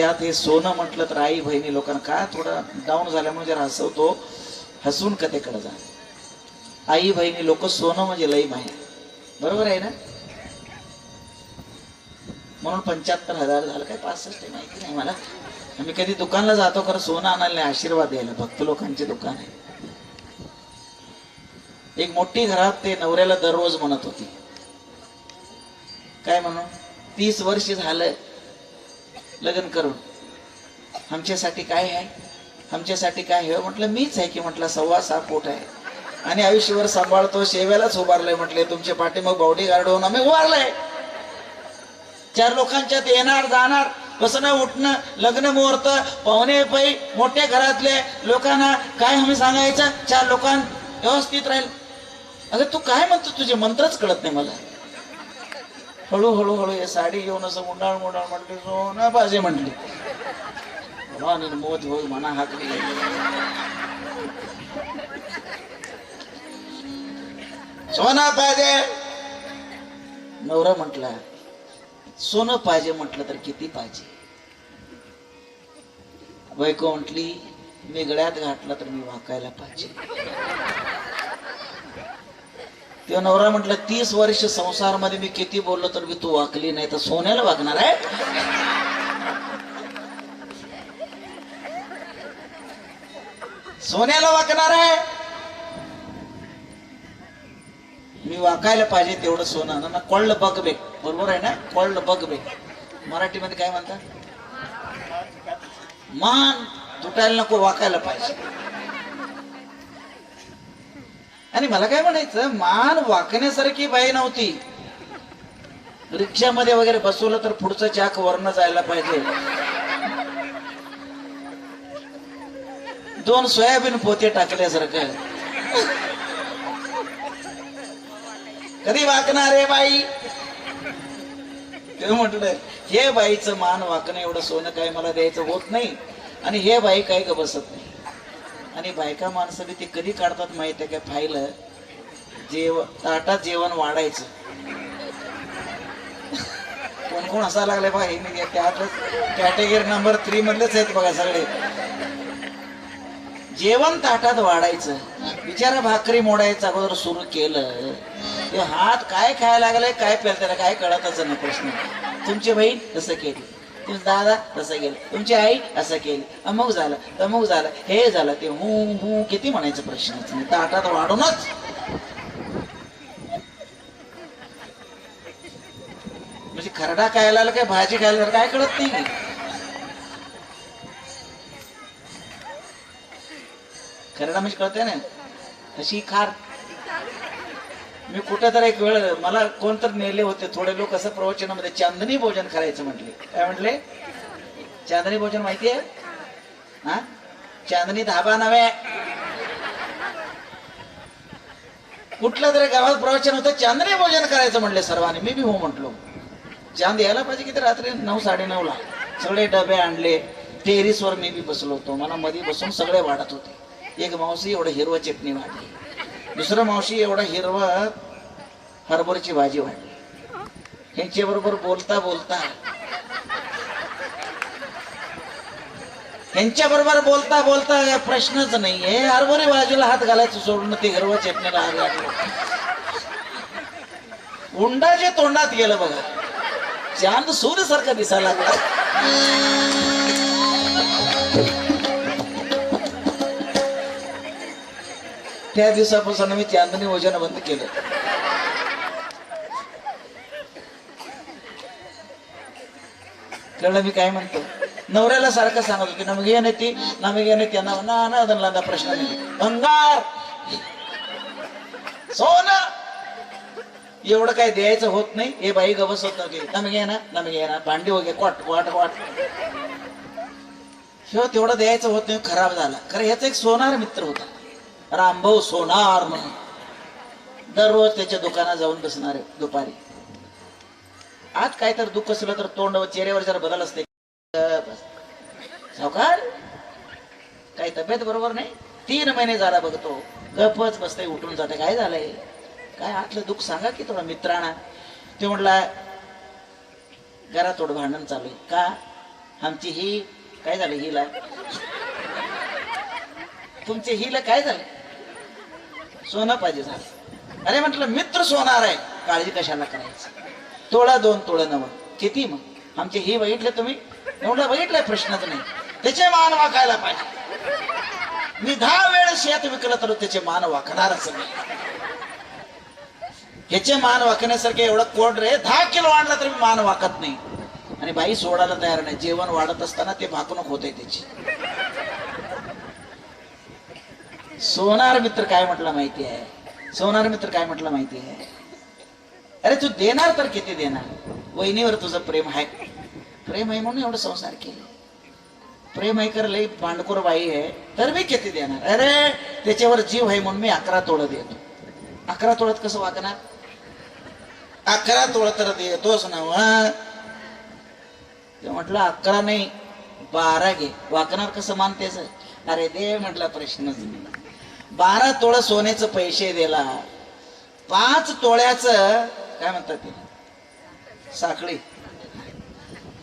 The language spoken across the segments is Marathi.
त्यात हे सोनं म्हटलं तर आई बहिणी लोकांना का थोडं डाऊन झाल्यामुळे जरा हसवतो. हसून कथेकडे जा. आई बहिणी लोक सोनं म्हणजे लई माहीत. बरोबर आहे ना? म्हणून पंच्याहत्तर हजार झालं काय पासष्ट माहिती नाही मला. आम्ही कधी दुकानला जातो खरं सोनं आणायला नाही आशीर्वाद द्यायला भक्त लोकांचे दुकान आहे. एक मोठी घरात ते नवऱ्याला दररोज म्हणत होती. काय म्हणून? तीस वर्ष झालं लग्न करून. आमच्यासाठी काय आहे? आमच्यासाठी काय हे म्हटलं मीच आहे की म्हटलं सव्वा सहा पोट आहे. आणि आयुष्यभर सांभाळतो शेव्यालाच उभारलंय म्हटले तुमचे पाठी मग बावडी गार्ड होऊन आम्ही उभारलंय. चार लोकांच्यात येणार जाणार बसणं उठणं लग्न मुहूर्त पाहुणे पै मोठ्या घरातले लोकांना काय आम्ही सांगायचं? चार लोकां व्यवस्थित राहील. अगं तू काय म्हणतो? तुझे मंत्रच कळत नाही मला. हळूहळू हळू हे साडी घेऊन असं मुंडाळ मुंडाळ म्हटली सोनं बाजे म्हटली. बाबा, निर्मोद होय मना हाकली सोना पाहिजे नवरा म्हटला सोनं पाहिजे म्हटलं तर किती पाहिजे? बायको म्हटली मी गळ्यात घातला तर मी वाकायला पाहिजे. तेव्हा नवरा म्हटलं तीस वर्ष संसारमध्ये मी किती बोललो तर मी तू वाकली नाही तर सोन्याला वागणार आहे? सोन्याला वाकणार आहे? मी वाकायला पाहिजे तेवढं सोनं. ना कळलं बघ बे. बरोबर आहे ना? कळलं बघ बे. मराठीमध्ये काय म्हणतात? मान तुटायला नको वाकायला पाहिजे. आणि मला काय म्हणायचं मान वाकण्यासारखी बाई नव्हती. रिक्षामध्ये वगैरे बसवलं तर पुढचं चाक वरनं जायला पाहिजे. दोन सोयाबीन पोते टाकल्यासारखं. कधी वाकणार रे बाई? ते म्हटलं हे बाईचं मान वाकणं एवढं सोनं काय मला द्यायचं होत नाही आणि हे बाई काय का बसत नाही. आणि बायका माणसं बी ते कधी काढतात माहिती आहे का? फाईल जेव ताटात जेवण वाढायचं. कोण कोण असा लागलाय बघा हे मी त्यातच कॅटेगरी नंबर थ्री मधलेच आहेत बघा सगळे. जेवण ताटात वाढायचं. बिचारा भाकरी मोडायचं अगोदर सुरू केलं. ते हात काय खायला लागलाय काय प्यायला त्याला काय कळतच ना प्रश्न. तुमची बहीण तसं केली. तुमचा दादा तसं गेलं तुमची आई असं केली. अमुक झालं. तमुक झालं. हे झालं. ते हू हू किती म्हणायचं प्रश्नच नाही ताटात वाढूनच. म्हणजे खरडा खायला काय भाजी खायला काय कळत नाही. खरडा म्हणजे कळते ना? तशी खार मी कुठेतरी तर एक वेळ मला कोणतर नेले होते थोडे लोक असं प्रवचनामध्ये चांदणी भोजन करायचं म्हटले. काय म्हटले? चांदणी भोजन माहिती आहे हा? चांदणी धाबा नव्हे. कुठल्या तरी गावात प्रवचन होतं चांदणी भोजन करायचं म्हटले सर्वांनी. मी बी हो म्हटलो. चांद यायला पाहिजे की रात्री? नऊ साडे ला सगळे डबे आणले. टेरिसवर मी बी बसलो होतो. मला मध्ये बसून सगळे वाढत होते. एक मावशी एवढं हिरवं चटणी वाढली. दुसरं मावशी एवढा हिरवा हरभरची भाजी वाढली. ह्यांच्या बरोबर बोलता बोलता ह्यांच्या बरोबर बोलता बोलता प्रश्नच नाहीये. हरभरे बाजूला हात घालायचं सोडून ते हिरवं चेपण्याला हात घातलं जे तोंडात गेलं बघा. चांद सूर्यसारखा दिसायला लागला. त्या दिवसापासून मी चांदणी भोजन बंद केलं. कळलं मी काय म्हणतो? नवऱ्याला सारखं सांगत होती नमग ये ती नमग ये त्यांना ना ना दनला प्रश्न नाही. भंगार! सोन! एवढं काय द्यायचं होत नाही. हे बाई गवस होत नव्हती नमग ये ना नमग ये ना भांडी वगैरे क्वाट क्वाट क्वाट ह्यो तेवढं द्यायचं होत नाही खराब झाला. खरं ह्याचा एक सोनार मित्र होता. रामभाऊ सोनार म्हणून. दररोज त्याच्या दुकानात जाऊन बसणार आहे दुपारी. आज काय तर दुःख असलं तर तोंड चेहऱ्यावर जरा बदल असते. सावकार काही तब्येत बरोबर नाही? तीन महिने झाला बघतो गपच बसते उठून जाते काय झालंय? काय आतलं दुःख सांगा की थोडा मित्रांना. ते म्हटला घरात थोडं भांडण चालू आहे. का? आमची ही काय झालं हिला? तुमचे हिला काय झालं? सोनं पाहिजे झालं. अरे म्हटलं मित्र सोनार आहे. काळजी कशाला करायची? तोळा दोन तोळा नव. किती मग? आमचे हे बघितले तुम्ही? एवढं बघितलंय प्रश्नच नाही. त्याचे मान वाकायला पाहिजे. मी दहा वेळ शेत विकलं तर त्याचे मान वाकणारच नाही. ह्याचे मान वाकण्यासारखे एवढं कोण रे दहा किलो आणला तरी मान वाकत नाही. आणि बाई सोडायला तयार नाही. जेवण वाढत असताना ते भाकणूक होते त्याची. सोनार मित्र काय म्हटलं माहिती आहे? सोनार मित्र काय म्हटलं माहिती आहे? अरे तू देणार तर किती देणार? वहिनीवर तुझं प्रेम आहे. प्रेम आहे म्हणून एवढं संसार केले. प्रेम आहे कर लई पांडकोर बाई आहे. तर मी किती देणार? अरे त्याच्यावर जीव आहे म्हणून मी अकरा तोळ देतो. अकरा तोडत कसं वागणार? अकरा तोळ तर देतोच ना म्हटलं अकरा नाही बारा घे. वाकणार कसं मानतेच अरे दे म्हटला प्रश्नच नाही. बारा तोळ सोन्याचं पैसे दिला. पाच तोळ्याचं काय म्हणतात ते? साखळी.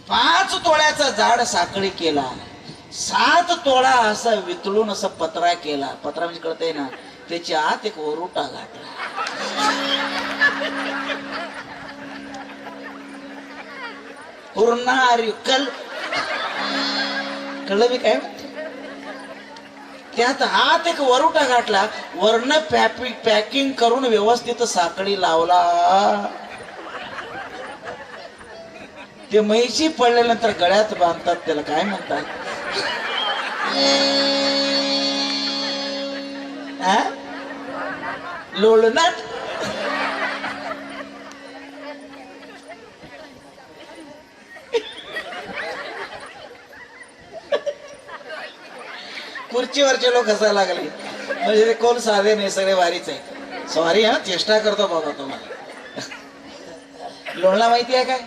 पाच तोळ्याचा जाड साखळी केला. सात तोळा असा वितळून असं पत्रा केला. पत्रा म्हणजे कळतंय ना? त्याच्या आत एक ओरुटा घातला पूर्ण कल. कळलं मी काय? त्यात हात एक वरुटा गाठला. वरण पॅपिंग पॅकिंग करून व्यवस्थित साखळी लावला. ते म्हैशी पडल्यानंतर गळ्यात बांधतात त्याला. काय म्हणतात? हा? खुर्चीवरचे लोक हसायला लागले. म्हणजे ते कोण साधे नाही सगळे वारीच. आहे सॉरी हा चेष्टा करतो बाबा तुम्हाला. लोणला माहिती आहे काय?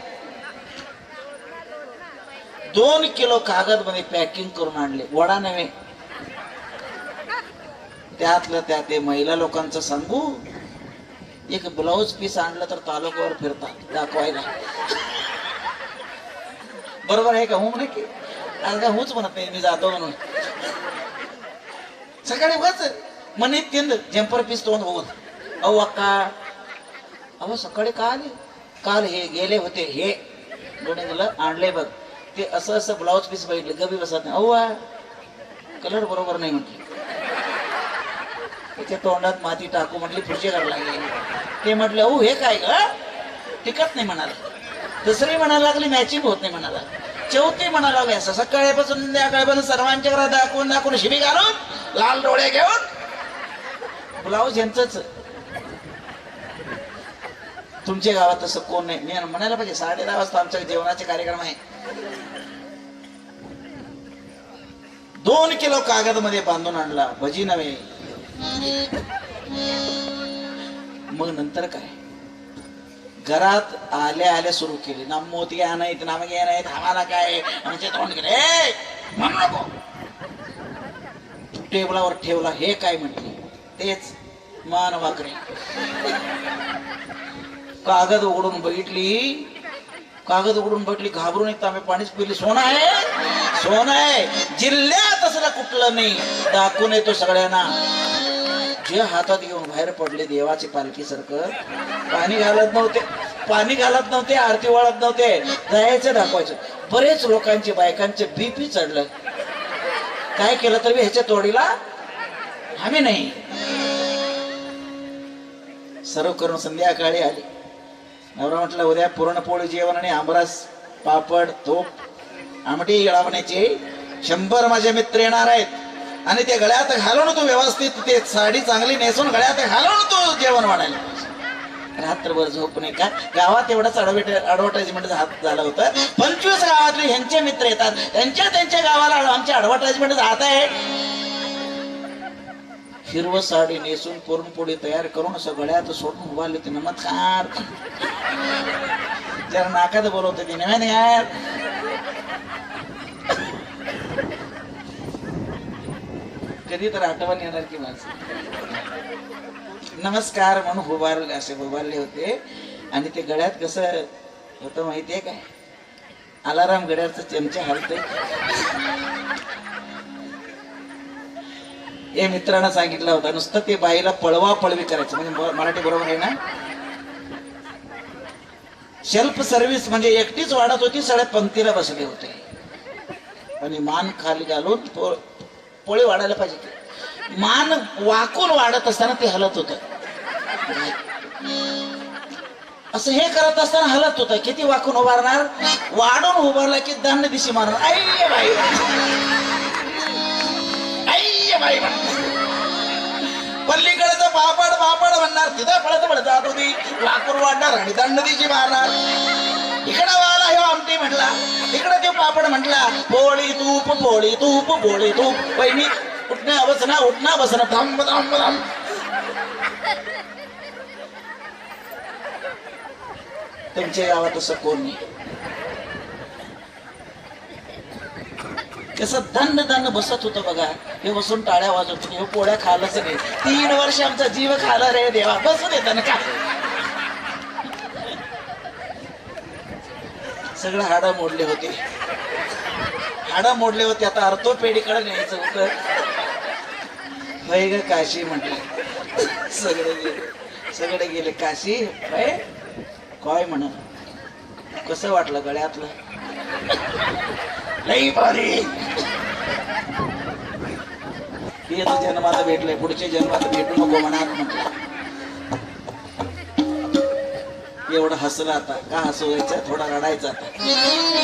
दोन किलो कागदमध्ये पॅकिंग करून आणले. वडा नव्हे. त्यातलं त्या ते महिला लोकांचं सांगू. एक ब्लाऊज पीस आणलं तर तालुक्यावर फिरतात. दाखवायला. बरोबर आहे का? हो म्हणे की? आज काय होच म्हणत नाही मी जातो म्हणून. सकाळी वाच म्हणे तीन जम्पर पीस तोंड होत अहो अक्का. अहो सकाळी का काल हे गेले होते हे. कोणी आणले बघ. ते असं असं ब्लाऊज पीस बघितले गबी बसत नाही. अहो कलर बरोबर नाही म्हटले. त्याच्या तोंडात माती टाकू म्हटली पुढचे करायला लागले. ते म्हटले अहो हे काय ग टिकत नाही म्हणाला. दुसरी म्हणायला लागली मॅचिंग होत नाही म्हणाला. चौथी म्हणायला लागली असं सकाळपासून संध्याकाळपासून सर्वांच्या घरात दाखवून दाखवून शिबी घालून लाल डोळे घेऊन. ब्लाऊज यांचंच तुमच्या गावात तसं कोण नाही. मी म्हणायला पाहिजे साडे दहा वाजता आमच्या जेवणाचे कार्यक्रम आहे. दोन किलो कागदमध्ये बांधून आणला. भजी नव्हे. मग नंतर काय? घरात आल्या आल्या सुरू केली. ना मोती आणायत नाम घ्या नाहीत आम्हाला काय? म्हणजे तोंड गेले नको. टेबलावर ठेवला हे काय म्हटले? तेच मान वाकरे. कागद उघडून बघितली. कागद उघडून बघितली घाबरून एक तांबे पाणीच पिली. सोनं आहे? सोनं आहे. जिल्ह्यात असलं कुठलं नाही. दाखवून येतो सगळ्यांना. जे हातात घेऊन बाहेर पडले देवाची पालखी सारखं पाणी घालत नव्हते. पाणी घालत नव्हते आरती वाळत नव्हते. जायचं दाखवायचं. बरेच लोकांचे बायकांचे बीपी चढलं. काय केलं तर ह्याच्या तोडीला आम्ही नाही. सर्व करून संध्याकाळी आली. नवरा म्हटलं उद्या पुरणपोळी जेवण आणि आमरस पापड तोप आमटी येळावण्याचे शंभर माझे मित्र येणार आहेत. आणि ते गळ्यात घालून तू व्यवस्थित ते साडी चांगली नेसून गळ्यात घालून तू जेवण वाढायला रात्रभर झोप नाही का? गावात एवढंच ऍडव्हर्टाइजमेंट झालं होतं. पंचवीस गावातले ह्यांचे मित्र येतात. त्यांच्या त्यांच्या गावाला आमचे ऍडव्हर्टाइजमेंट जात आहे. हिरव साडी नेसून पुरणपोळी तयार करून असं गळ्यात सोडून उभारली होती. नमस्कार. जरा नाकात बोलवते होती नव्याने यार. कधी तर आठवण येणार की माझं. नमस्कार म्हणून उभारले असे उभारले होते. आणि ते गळ्यात कसं होतं माहितीये काय? अलाराम गड्याचं चमचे हलते हे मित्रांना सांगितलं होतं नुसतं ते बाईला पळवा पळवी करायचं. म्हणजे मराठी बरोबर आहे ना? सेल्फ सर्व्हिस म्हणजे एकटीच वाढत होती सगळ्या पंक्तीला बसले होते. आणि मान खाली घालून पोळी वाढायला पाहिजे. मान वाकून वाढत असताना ते हलत होत. असं हे करत असताना हलत होत. किती वाकून उभारणार? वाढून उभारला की दंड दिशी मारणार. आई बाई. आई बाई पल्लीकडचं पापड पापड म्हणणार. तिथं पळत पळत जात होती. वाकून वाढणार आणि दंड दिशी मारणार. इकडं वाला हे आमटी म्हटला आपण म्हटला पोळी तूप पोळी तूप पोळी तूप. पहिली उठण्या बसना उठणं बसना. थांब थांब थांब तुमच्या गावात असं कोणी कसं दंड दंड बसत होतं बघा. हे बसून टाळ्या वाजवत हे पोळ्या खायलाच नाही. तीन वर्ष आमचा जीव खाला रे देवा. बसून येतं ना काय सगळं हाडं मोडले होते. हाडं मोडले होते आता अर्थोपेडीकडे न्यायचं होतं. होय ग काशी म्हटलं. सगळे गेले. सगळे गेले काशी होय काय म्हण कसं वाटलं गळ्यातलं? लई भारी. हे जन्माला भेटलंय पुढच्या जन्माला भेटू नको म्हणा म्हटलं. एवढं हसलं आता का हसवायचं थोडा रडायचा आता.